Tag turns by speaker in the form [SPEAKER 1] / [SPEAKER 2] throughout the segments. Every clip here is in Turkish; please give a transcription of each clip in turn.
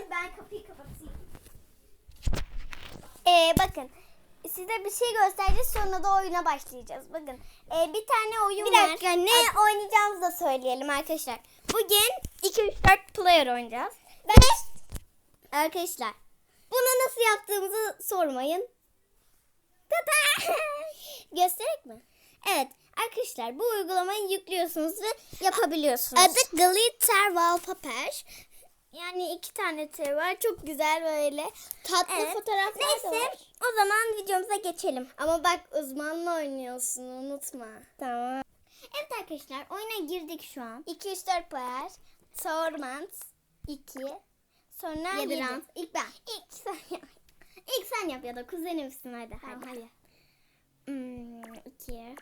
[SPEAKER 1] Ay ben kapıyı kapatayım.
[SPEAKER 2] Ee, bakın size bir şey göstereceğiz sonra da oyuna başlayacağız. Bakın ee, bir tane oyun
[SPEAKER 1] Bir
[SPEAKER 2] var.
[SPEAKER 1] dakika, ne
[SPEAKER 2] oynayacağımızı da söyleyelim arkadaşlar. Bugün 2 3 4 player oynayacağız.
[SPEAKER 1] Ben
[SPEAKER 2] Arkadaşlar bunu nasıl yaptığımızı sormayın. Tata! Gösterek mi? Evet arkadaşlar bu uygulamayı yüklüyorsunuz ve yapabiliyorsunuz.
[SPEAKER 1] Adı Glitter Wallpaper.
[SPEAKER 2] Yani iki tane tır var. Çok güzel böyle.
[SPEAKER 1] Tatlı
[SPEAKER 2] Evet.
[SPEAKER 1] fotoğraflar
[SPEAKER 2] Neyse
[SPEAKER 1] da var.
[SPEAKER 2] o zaman videomuza geçelim. Ama bak uzmanla oynuyorsun unutma. Tamam. Evet arkadaşlar oyuna girdik şu an. 2 3 4 player. Sormant 2 Sonra
[SPEAKER 1] Yedi
[SPEAKER 2] 7
[SPEAKER 1] round.
[SPEAKER 2] İlk ben. İlk sen yap. İlk sen yap ya da kuzenimsin hadi
[SPEAKER 1] Tamam,
[SPEAKER 2] hadi.
[SPEAKER 1] hadi.
[SPEAKER 2] Hmm, iki.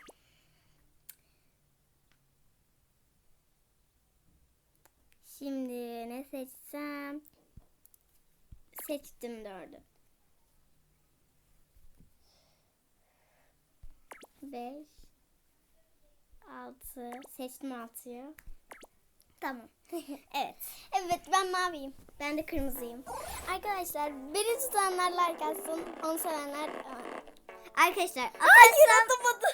[SPEAKER 2] Şimdi ne seçsem? Seçtim dördü. Beş. Altı. Seçtim altıyı. Tamam. evet. Evet ben maviyim. Ben de kırmızıyım. Arkadaşlar beni tutanlar like atsın. Onu sevenler... Arkadaşlar
[SPEAKER 1] Hayır atamadım.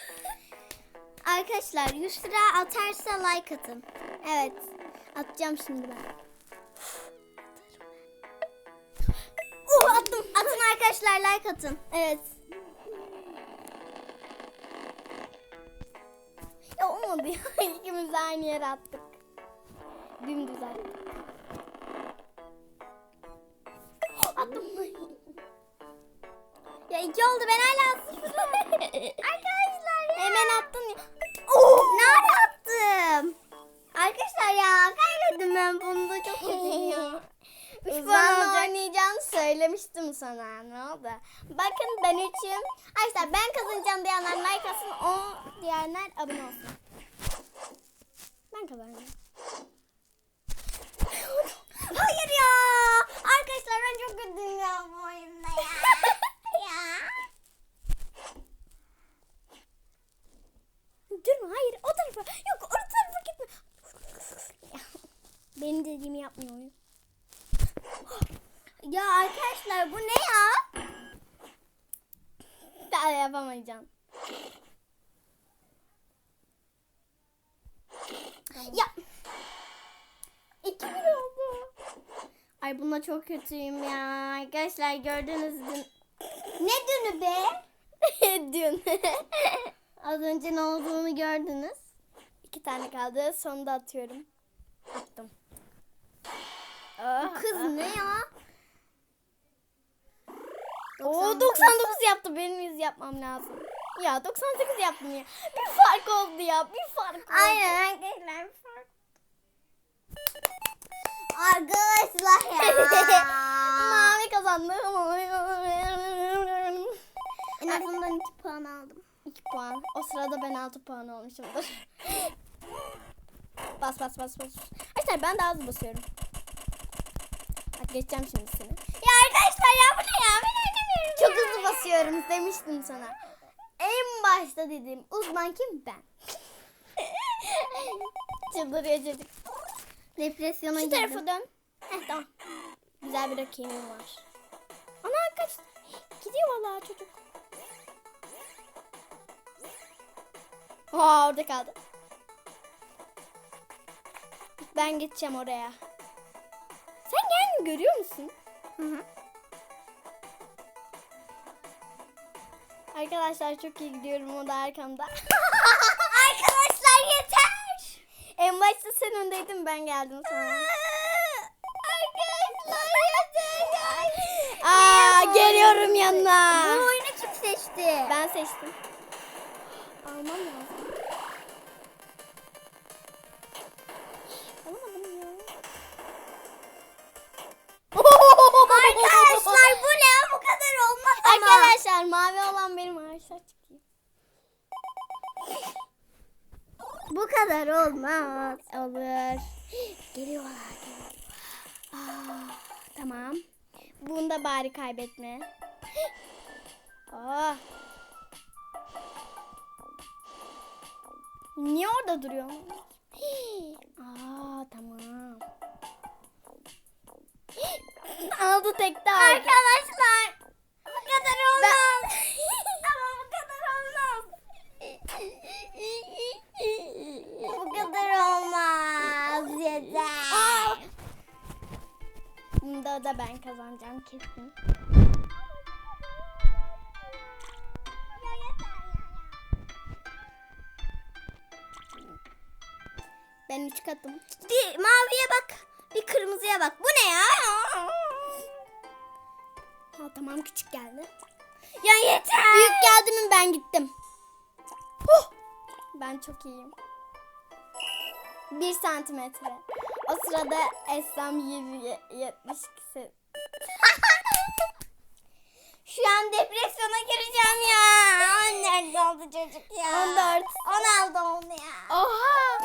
[SPEAKER 2] Arkadaşlar 100 lira atarsa like atın. Evet. Atacağım şimdi ben. Uh, attım. Atın arkadaşlar like atın. Evet. Ya olmadı ya. İkimiz de aynı yere attık. Dümdüz attık. Attım. ya iki oldu ben hala. Arkadaşlar ya. Hemen attın ya. Oh, nerede attım? Arkadaşlar ya kaybettim ben bunu da çok ya. Üç puan oynayacağını söylemiştim sana. Ne oldu? Bakın ben üçüm. Arkadaşlar ben kazanacağım diyenler like atsın. O diyenler abone olsun. Ben kazanacağım. Hayır ya. Arkadaşlar ben çok kötüyüm ya bu oyunda ya. ya. Durma hayır o tarafa. Yok o tarafa gitme. Ya, Benim dediğimi yapmıyor oyun. Ya arkadaşlar bu ne ya? Daha yapamayacağım. Ya. İki bir oldu. Ay buna çok kötüyüm ya. Arkadaşlar gördünüz dün. Ne dünü be? dün. Az önce ne olduğunu gördünüz. İki tane kaldı. Sonunda atıyorum. Attım.
[SPEAKER 1] Kız
[SPEAKER 2] ne
[SPEAKER 1] ya?
[SPEAKER 2] Oo 99 yaptı. Benim 100 yapmam lazım. Ya 98 yaptım ya. Bir fark oldu ya. Bir fark oldu.
[SPEAKER 1] Aynen arkadaşlar. Arkadaşlar ya.
[SPEAKER 2] Mavi kazandı.
[SPEAKER 1] en azından 2 puan aldım.
[SPEAKER 2] 2 puan. O sırada ben 6 puan olmuşumdur. bas bas bas bas. Arkadaşlar ben daha hızlı basıyorum. Bak geçeceğim şimdi seni. Ya arkadaşlar ya bu ne ya? Ben oynamıyorum Çok hızlı basıyorum demiştim sana. En başta dedim uzman kim ben. Çıldırıyor çocuk.
[SPEAKER 1] Depresyona
[SPEAKER 2] Şu
[SPEAKER 1] girdim.
[SPEAKER 2] tarafa dön. Heh tamam. Güzel bir rakibim var. Ana kaç. Gidiyor vallahi çocuk. Aa orada kaldı. Ben geçeceğim oraya. Sen kendini görüyor musun?
[SPEAKER 1] Hı hı.
[SPEAKER 2] Arkadaşlar çok iyi gidiyorum o da arkamda. En başta sen öndeydin ben geldim sonra.
[SPEAKER 1] Arkadaşlar yeter.
[SPEAKER 2] Aa geliyorum yanına.
[SPEAKER 1] Bu oyunu kim seçti?
[SPEAKER 2] Ben seçtim. Almam lazım.
[SPEAKER 1] Kadar olmaz.
[SPEAKER 2] Olur. Geliyorlar. geliyorlar. Aa, tamam. Bunda bari kaybetme. Aa. Niye orada duruyor? Aa tamam. oldu tekte aldı.
[SPEAKER 1] Arkadaşlar.
[SPEAKER 2] Bunda da ben kazanacağım kesin. Ben üç katım.
[SPEAKER 1] Bir maviye bak. Bir kırmızıya bak. Bu ne ya?
[SPEAKER 2] Ha, tamam küçük geldi.
[SPEAKER 1] Ya yeter.
[SPEAKER 2] Büyük geldi mi ben gittim. Huh! Ben çok iyiyim. Bir santimetre. O sırada Esrem 72.
[SPEAKER 1] Şu an depresyona gireceğim ya. Nerede oldu çocuk ya?
[SPEAKER 2] 14.
[SPEAKER 1] 16 oldu ya.
[SPEAKER 2] Oha!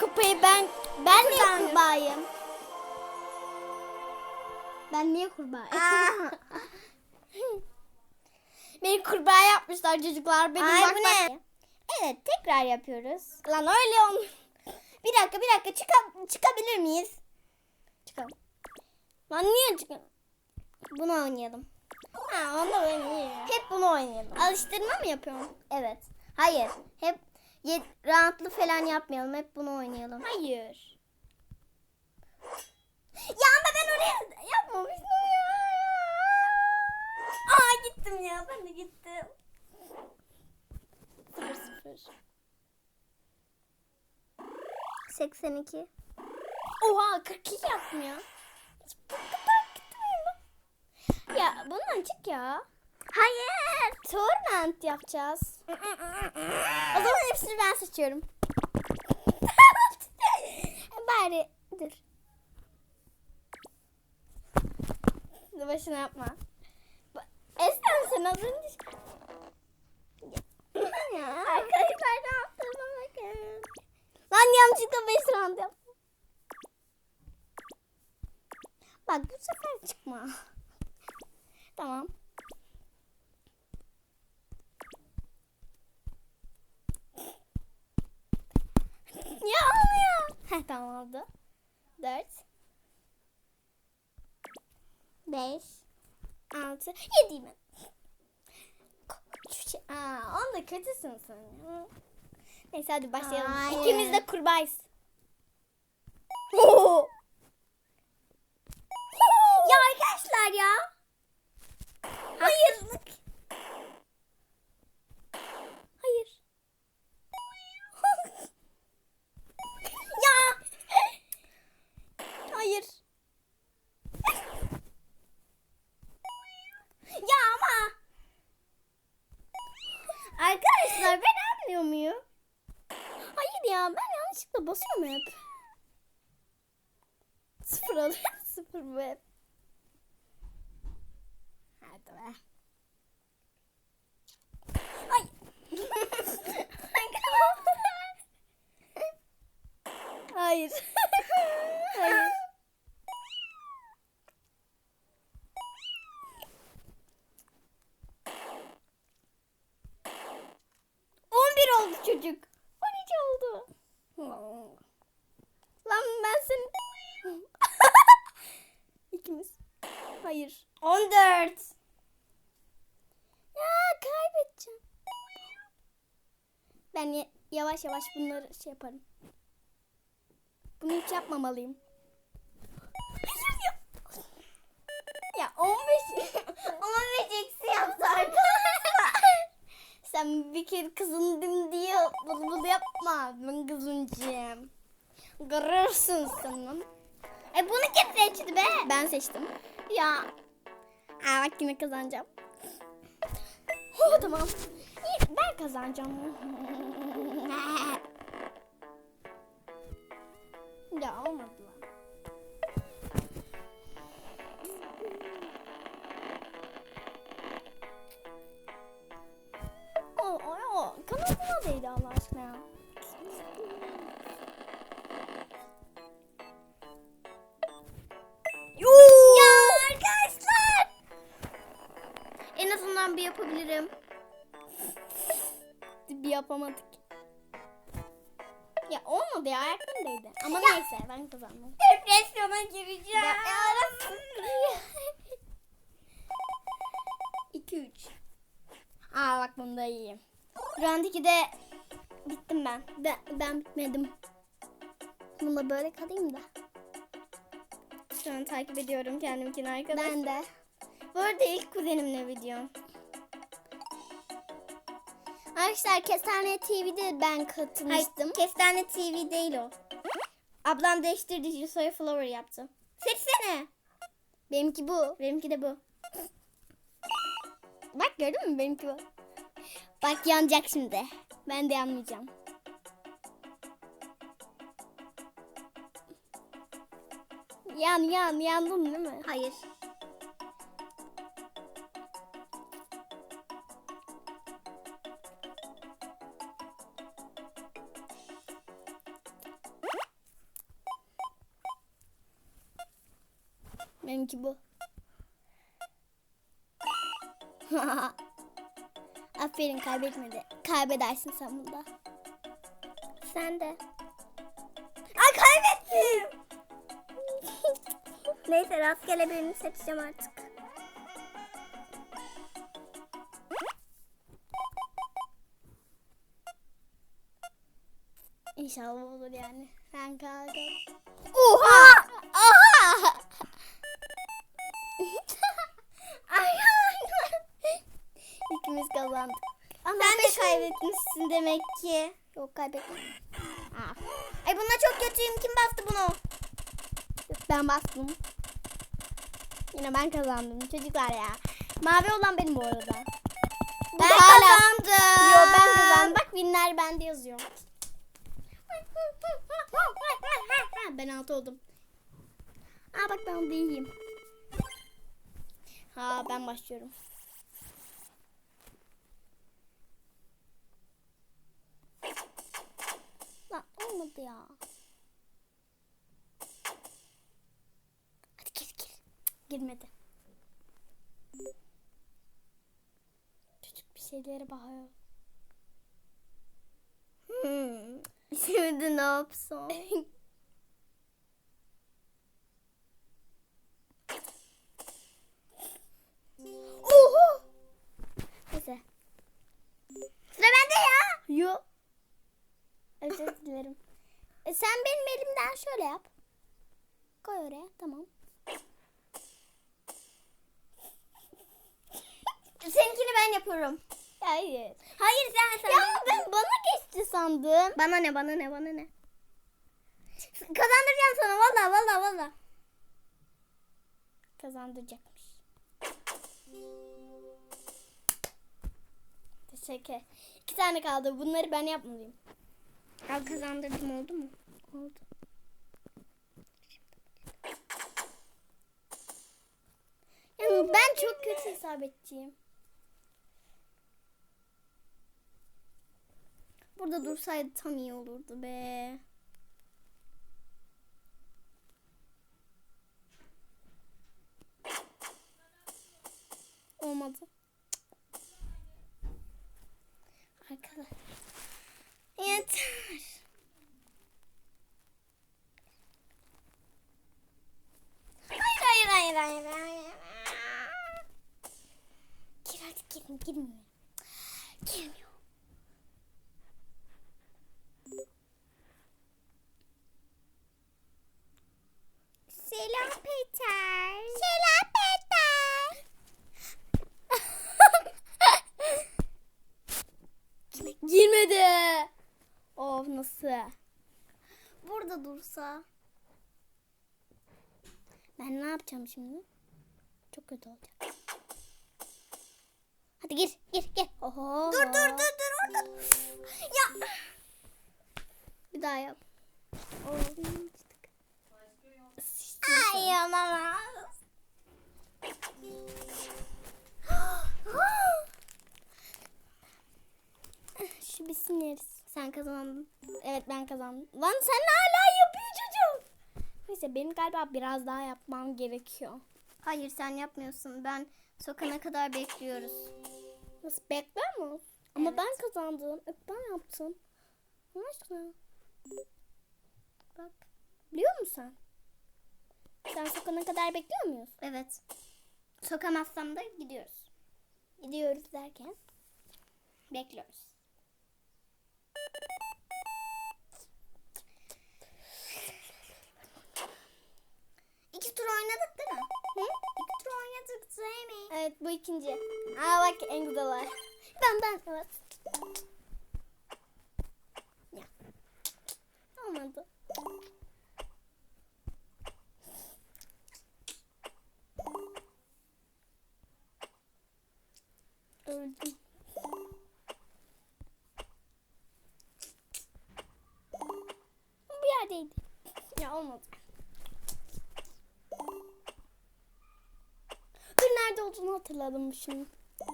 [SPEAKER 2] Kupayı ben ben niye kurbağayım? Ben niye kurbağayım? Beni kurbağa yapmışlar çocuklar. Benim
[SPEAKER 1] Ay,
[SPEAKER 2] bak
[SPEAKER 1] bu
[SPEAKER 2] bak.
[SPEAKER 1] ne? Evet tekrar yapıyoruz.
[SPEAKER 2] Lan öyle olmuş.
[SPEAKER 1] Bir dakika bir dakika çıka- çıkabilir miyiz?
[SPEAKER 2] Çıkalım. Lan niye çıkalım?
[SPEAKER 1] Bunu oynayalım.
[SPEAKER 2] Ha onda ben iyiyim.
[SPEAKER 1] Hep bunu oynayalım.
[SPEAKER 2] Alıştırma mı yapıyorum?
[SPEAKER 1] Evet. Hayır. Hep rahatlı falan yapmayalım. Hep bunu oynayalım.
[SPEAKER 2] Hayır.
[SPEAKER 1] Ya ama ben oraya yapmamıştım ya. Aa gittim ya. Ben de gittim.
[SPEAKER 2] Sıfır sıfır.
[SPEAKER 1] 82.
[SPEAKER 2] Oha 42 yaptım ya. Bu kadar gitmiyor mu? Ya bundan çık ya.
[SPEAKER 1] Hayır.
[SPEAKER 2] Torment yapacağız. O zaman hepsini ben seçiyorum. Bari dur. Dur başına yapma. Esnem sen az önce...
[SPEAKER 1] Arkadaşlar ne yaptığıma bakın.
[SPEAKER 2] Lan yanlışlıkla 5 round. Bak bu sefer çıkma. tamam. Ya olmuyor. Heh tamam oldu. 4 5 6 7 mi? Şu şey- Aa, onda kötüsün sen. Neyse hadi başlayalım.
[SPEAKER 1] Hayır.
[SPEAKER 2] İkimiz de kurbağayız. Oo.
[SPEAKER 1] Ya arkadaşlar ya.
[SPEAKER 2] Hayır. Hayır.
[SPEAKER 1] Ya.
[SPEAKER 2] Hayır.
[SPEAKER 1] Ya ama. Arkadaşlar ben almıyor muyum?
[SPEAKER 2] Hayır ya ben yanlışlıkla basıyorum hep. Sıfır alıyorum. Sıfır bu hep. Hadi be.
[SPEAKER 1] Ay.
[SPEAKER 2] Hayır. On bir oldu çocuk. On iki oldu. Lan ben seni... İkimiz. Hayır.
[SPEAKER 1] 14.
[SPEAKER 2] Ya kaybedeceğim. Ben ye- yavaş yavaş bunları şey yaparım. Bunu hiç yapmamalıyım. Ya. Ya 15.
[SPEAKER 1] 15 eksi yaptı arkadaşlar.
[SPEAKER 2] Sen bir kere kızındım diye bul bul yapma. Ben kızıncıyım. Görürsün sen.
[SPEAKER 1] E bunu kim seçti be?
[SPEAKER 2] Ben seçtim. Ya. Aa, bak yine kazanacağım. Oh, tamam. Ben kazanacağım. Değdi Allah aşkına ya.
[SPEAKER 1] Ya arkadaşlar.
[SPEAKER 2] En azından bir yapabilirim. bir yapamadık. Ya olmadı ya ayaklarım değdi. Ama neyse ben kazandım.
[SPEAKER 1] Depresyona gireceğim.
[SPEAKER 2] Ya, İki üç. Aa bak bunda iyiyim. Round 2'de bittim ben. Ben, ben bitmedim. Bunda böyle kalayım da.
[SPEAKER 1] Şu an takip ediyorum kendimkini arkadaşlar.
[SPEAKER 2] Ben de.
[SPEAKER 1] Bu arada ilk kuzenimle videom.
[SPEAKER 2] Arkadaşlar Kestane TV'de ben katılmıştım.
[SPEAKER 1] Hayır, Kestane TV değil o. Ablam değiştirdi. Yusoy Flower yaptı. Seçsene.
[SPEAKER 2] Benimki bu.
[SPEAKER 1] Benimki de bu.
[SPEAKER 2] Bak gördün mü benimki bu. Bak yanacak şimdi. Ben de yanmayacağım. Yan yan yandın değil mi?
[SPEAKER 1] Hayır.
[SPEAKER 2] Benimki bu. Aferin kaybetmedi. Kaybedersin sen bunda.
[SPEAKER 1] Sen de. Ay kaybettim. Neyse rastgele birini seçeceğim artık.
[SPEAKER 2] İnşallah olur yani. Sen kalk.
[SPEAKER 1] Oha!
[SPEAKER 2] Oha! İkimiz kazandık. Ama
[SPEAKER 1] Sen de kaybetmişsin demek ki.
[SPEAKER 2] Yok kaybetmedim. Aa,
[SPEAKER 1] Ay buna çok kötüyüm. Kim bastı bunu?
[SPEAKER 2] ben bastım. Yine ben kazandım çocuklar ya. Mavi olan benim bu arada.
[SPEAKER 1] Ben
[SPEAKER 2] hala-
[SPEAKER 1] kazandım.
[SPEAKER 2] Yo ben kazandım. Bak winler bende yazıyor. ben altı oldum. Aa bak ben onda iyiyim. Ha ben başlıyorum. Lan olmadı ya. Hadi gir gir. Girmedi. Çocuk bir şeylere bakıyor.
[SPEAKER 1] Hmm. Şimdi ne yapsam?
[SPEAKER 2] Elimden şöyle yap. Koy oraya. Tamam.
[SPEAKER 1] Seninkini ben yapıyorum.
[SPEAKER 2] Hayır.
[SPEAKER 1] Hayır sen sen.
[SPEAKER 2] Ya ben bana geçti sandım.
[SPEAKER 1] Bana ne bana ne bana ne. Kazandıracağım sana valla valla valla.
[SPEAKER 2] Kazandıracakmış. Teşekkür. İki tane kaldı. Bunları ben yapmalıyım.
[SPEAKER 1] Al kazandırdım oldu mu?
[SPEAKER 2] Oldu. Ben çok kötü isabetçiyim. Burada dursaydı tam iyi olurdu be. Olmadı. Arkadaşlar.
[SPEAKER 1] Yeter. Hayır hayır hayır hayır hayır.
[SPEAKER 2] Gir artık girin girmiyor. Girmiyor.
[SPEAKER 1] Selam Peter. Selam Peter.
[SPEAKER 2] Girmedi. Of nasıl? Burada dursa. Ben ne yapacağım şimdi? Çok kötü olacak. Hadi gir gir gir. Oho.
[SPEAKER 1] Dur dur dur dur orada. Ya.
[SPEAKER 2] Bir daha yap.
[SPEAKER 1] Ay olamaz.
[SPEAKER 2] Şu bitsin yeriz. Sen kazandın. Evet ben kazandım. Lan sen hala yapıyor çocuk. Neyse benim galiba biraz daha yapmam gerekiyor.
[SPEAKER 1] Hayır sen yapmıyorsun. Ben sokana kadar bekliyoruz.
[SPEAKER 2] Nasıl bekler mi? Ama
[SPEAKER 1] Evet.
[SPEAKER 2] ben kazandım. Hep ben yaptım. Allah aşkına. Bak. Biliyor musun sen? Sen sokana kadar bekliyor muyuz?
[SPEAKER 1] Evet. Sokamazsam da gidiyoruz.
[SPEAKER 2] Gidiyoruz derken.
[SPEAKER 1] Bekliyoruz. İki tur oynadık değil mi?
[SPEAKER 2] Hı?
[SPEAKER 1] İki tur oynadık değil mi?
[SPEAKER 2] Evet bu ikinci. Aa bak en güzel var. Ben ben. Evet. Ya. Olmadı. Öldüm. Bu yerdeydi. Ya olmadı. Dur nerede olduğunu hatırladım şimdi.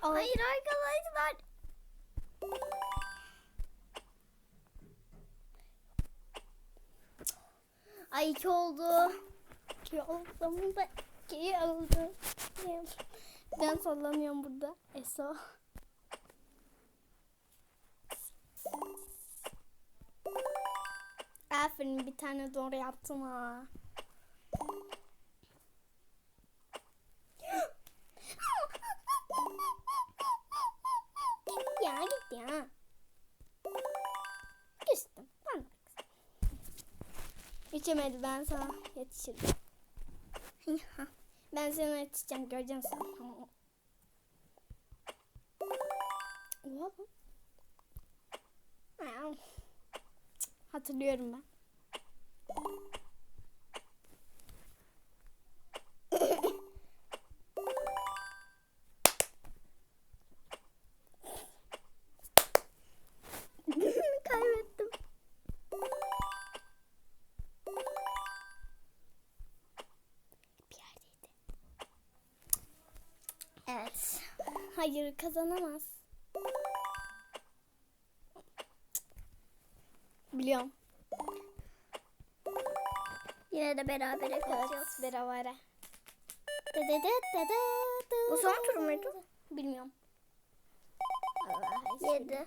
[SPEAKER 1] Hayır arkadaşlar.
[SPEAKER 2] Ay iki oldu. İki oldu da iki oldu. Ben sallanıyorum burada. Eso. Aferin bir tane doğru yaptın ha. Ya. Küstüm. Ben de Geçemedi ben sana yetişirim. ben sana yetişeceğim göreceğim sen. Hatırlıyorum ben. Hayır kazanamaz. Biliyorum.
[SPEAKER 1] Yine de berabere kalacağız.
[SPEAKER 2] Evet, berabere.
[SPEAKER 1] Bu son tur muydu?
[SPEAKER 2] Bilmiyorum.
[SPEAKER 1] Yedi.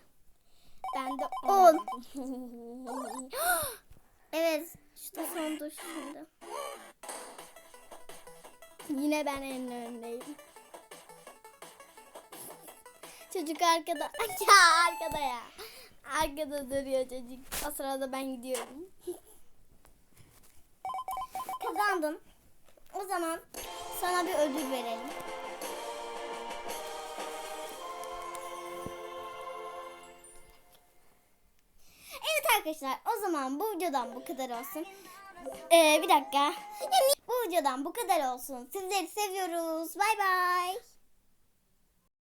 [SPEAKER 2] Ben de on.
[SPEAKER 1] Evet. İşte son tur şimdi.
[SPEAKER 2] Yine ben en öndeyim. Çocuk arkada. Ya arkada ya. Arkada duruyor çocuk. O sırada ben gidiyorum.
[SPEAKER 1] Kazandın. O zaman sana bir ödül verelim. Evet arkadaşlar o zaman bu videodan bu kadar olsun. Ee, bir dakika. Bu videodan bu kadar olsun. Sizleri seviyoruz. Bay bay.